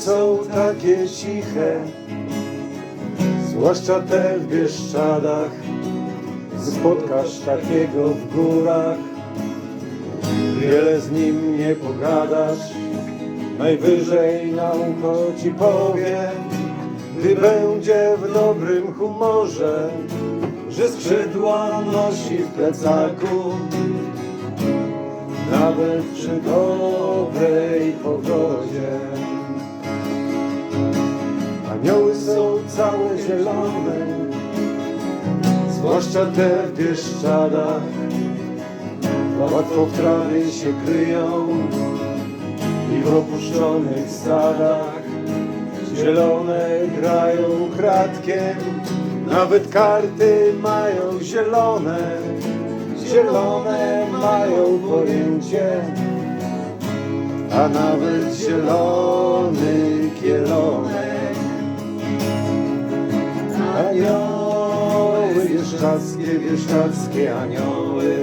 są takie ciche, zwłaszcza te w Bieszczadach. Spotkasz takiego w górach, wiele z nim nie pogadasz, najwyżej na ucho ci powie, gdy będzie w dobrym humorze, że skrzydła nosi w plecaku. Nawet przy dobrej pogodzie całe zielone Zwłaszcza te w Bieszczadach Łatwo w trawie się kryją I w opuszczonych stadach. Zielone grają kratkiem Nawet karty mają zielone Zielone mają pojęcie A nawet zielony kielonek Anioły bieszczackie, bieszczackie anioły.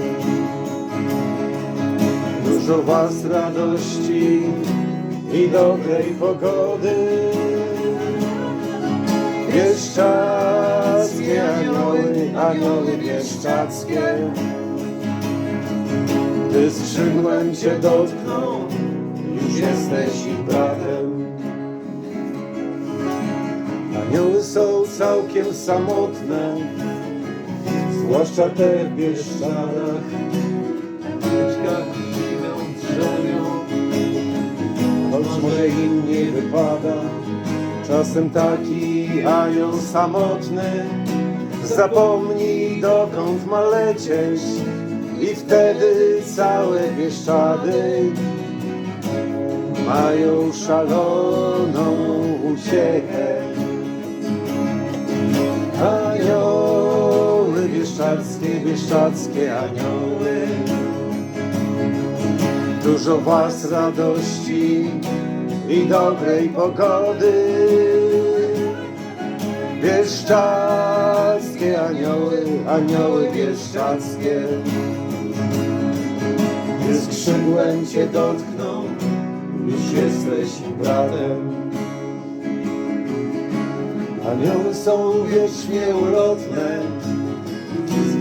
Dużo was radości i dobrej pogody. Bieszczackie anioły, anioły bieszczackie Gdy skrzydłem cię dotkną, już jesteś ich bratem. Anioły są całkiem samotne, zwłaszcza te w Bieszczadach. Zimą drzemią, choć może im nie wypada. Czasem taki anioł samotny zapomni dokąd ma lecieć i wtedy całe Bieszczady mają szaloną bieszczackie, anioły. Dużo was radości i dobrej pogody. Bieszczackie anioły, anioły bieszczackie Gdy skrzydłem cię dotkną, już jesteś bratem. Anioły są wiecznie ulotne,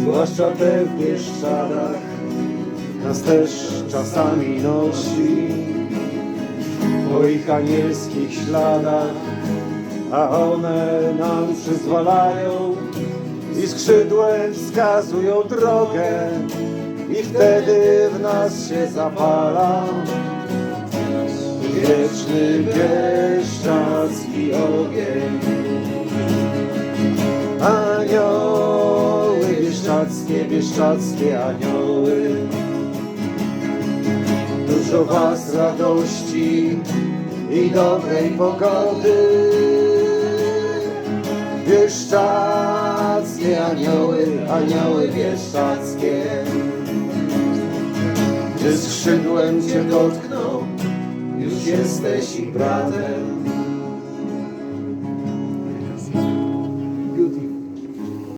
zwłaszcza te w Bieszczadach. Nas też czasami nosi po ich anielskich śladach, a one nam przyzwalają i skrzydłem wskazują drogę i wtedy w nas się zapala wieczny bieszczacki ogień. Anioły bieszczackie anioły. Dużo was radości i dobrej pogody. Bieszczackie anioły, anioły bieszczackie Gdy skrzydłem cię dotkną, już jesteś ich bratem